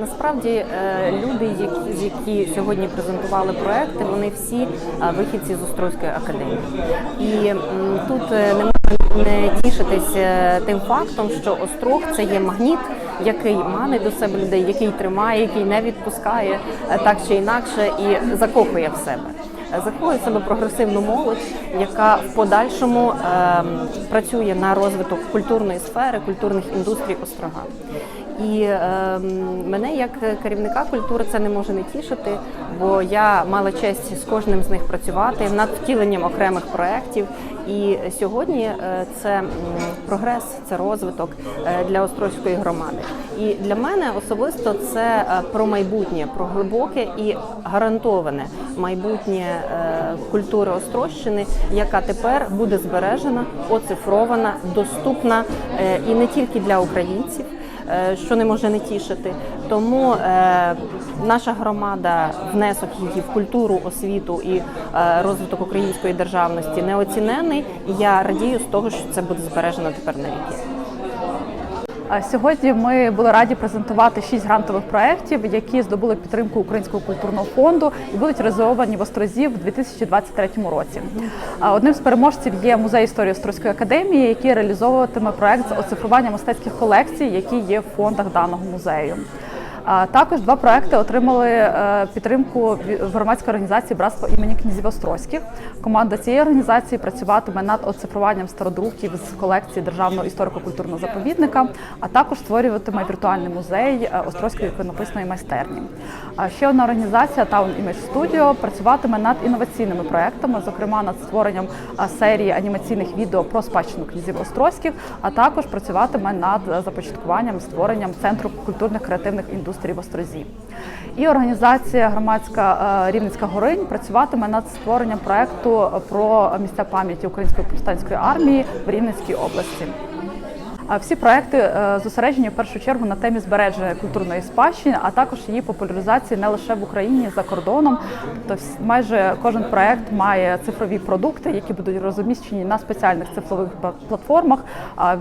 Насправді е, люди, які, які сьогодні презентували проекти, вони всі е, вихідці з Острозької академії. І тут е, не можна не тішитись тим фактом, що Острог це є магніт, який манить до себе людей, який тримає, який не відпускає так чи інакше і закохує в себе. Е, Заховує в себе прогресивну молодь, яка в подальшому ем, працює на розвиток культурної сфери, культурних індустрій острога. І ем, мене як керівника культури це не може не тішити, бо я мала честь з кожним з них працювати над втіленням окремих проєктів. І сьогодні е, це прогрес, це розвиток е, для Острозької громади. І для мене особисто це е, про майбутнє, про глибоке і гарантоване майбутнє е, культури Острощини, яка тепер буде збережена, оцифрована, доступна е, і не тільки для українців. е, Що не може не тішити, тому е, наша громада внесок її в культуру, освіту і е, розвиток української державності неоцінений. Я радію з того, що це буде збережено тепер на віки. А Сьогодні ми були раді презентувати шість грантових проєктів, які здобули підтримку Українського культурного фонду і будуть реалізовані в Острозі в 2023 році. Одним з переможців є музей історії Острозької академії, який реалізовуватиме проект з оцифрування мистецьких колекцій, які є в фондах даного музею. Також два проекти отримали е, підтримку громадської організації Братство імені князів Острозьких. Команда цієї організації працюватиме над оцифруванням стародруків з колекції державного історико-культурного заповідника, а також створюватиме віртуальний музей е, Острозької іконописної майстерні. Ще одна організація Town Image Studio працюватиме над інноваційними проектами, зокрема над створенням е, серії анімаційних відео про спадщину князів Острозьких, а також працюватиме над започаткуванням створенням центру культурних креативних індустрій в Острозі. І організація громадська Рівницька Горинь працюватиме над створенням проекту про місця пам'яті Української повстанської армії в Рівненській області. Всі проекти е, зосереджені в першу чергу на темі збереження культурної спадщини, а також її популяризації не лише в Україні, за кордоном. Тобто майже кожен проект має цифрові продукти, які будуть розміщені на спеціальних цифрових платформах.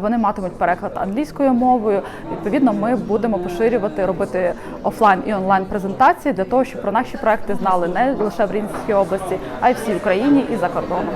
Вони матимуть переклад англійською мовою. Відповідно, ми будемо поширювати, робити офлайн і онлайн презентації для того, щоб про наші проекти знали не лише в Рівненській області, а й всій Україні і за кордоном.